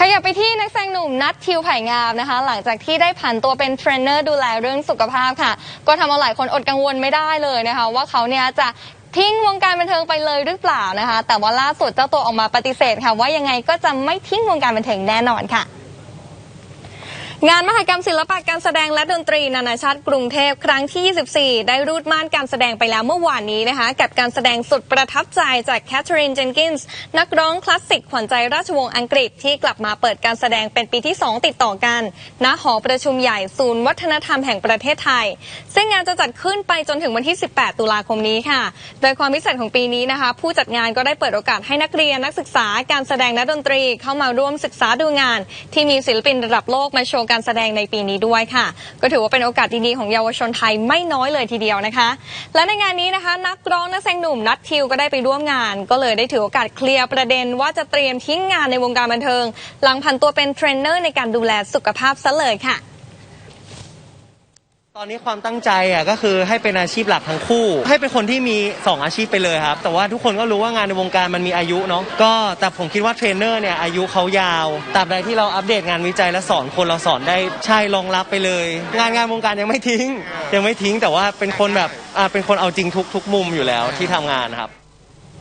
ขยับไปที่นักแสดงหนุ่มนัททิวไผ่งามนะคะ หลังจากที่ได้ผันตัวเป็นเทรนเนอร์ดูแลเรื่องสุขภาพค่ะ ก็ทำเอาหลายคนอดกังวลไม่ได้เลยนะคะ ว่าเขาเนี่ยจะทิ้งวงการบันเทิงไปเลยหรือเปล่านะคะ แต่ว่าล่าสุดเจ้าตัวออกมาปฏิเสธค่ะ ว่ายังไงก็จะไม่ทิ้งวงการบันเทิงแน่นอนค่ะ งานมหกรรมศิลปะการแสดงและดนตรีนานาชาติกรุงเทพครั้งที่ 24 ได้รูดม่านการแสดงไปแล้วเมื่อวานนี้นะคะ กับการแสดงสุดประทับใจจากแคทเธอรีนเจนกินส์นักร้องคลาสสิกขวัญใจราชวงศ์อังกฤษที่กลับมาเปิดการแสดงเป็นปีที่ 2 ติดต่อกันณหอประชุมใหญ่ศูนย์วัฒนธรรมแห่งประเทศไทย ซึ่งงานจะจัดขึ้นไปจนถึงวันที่ 18 ตุลาคมนี้ค่ะ โดยความพิเศษของปีนี้นะคะ ผู้จัดงานก็ได้เปิดโอกาสให้นักเรียนนักศึกษาการแสดงและดนตรี เข้ามาร่วมศึกษาดูงาน ที่มีศิลปินระดับโลกมาโชว์การแสดงในปีนี้ด้วยค่ะ ก็ถือว่าเป็นโอกาสดีๆของเยาวชนไทยไม่น้อยเลยทีเดียวนะคะ และในงานนี้นะคะ นักร้องนักแสดงหนุ่มนัททิวก็ได้ไปร่วมงาน ก็เลยได้ถือโอกาสเคลียร์ประเด็นว่าจะเตรียมทิ้งงานในวงการบันเทิง หลังพันตัวเป็นเทรนเนอร์ในการดูแลสุขภาพซะเลยค่ะ ตอนนี้ความตั้งใจอะก็คือให้เป็นอาชีพหลักทั้งคู่ ให้เป็นคนที่มี 2 อาชีพไปเลยครับ แต่ว่าทุกคนก็รู้ว่างานในวงการมันมีอายุเนาะก็แต่ผมคิดว่าเทรนเนอร์เนี่ยอายุเขายาวตราบใดที่เราอัปเดตงานวิจัยและสอนคนเราสอนได้ใช่รองรับไปเลย งานงานวงการยังไม่ทิ้ง ยังไม่ทิ้งแต่ว่าเป็นคนแบบอ่าเป็นคนเอาจริงทุกทุกมุมอยู่แล้วที่ทำงานครับ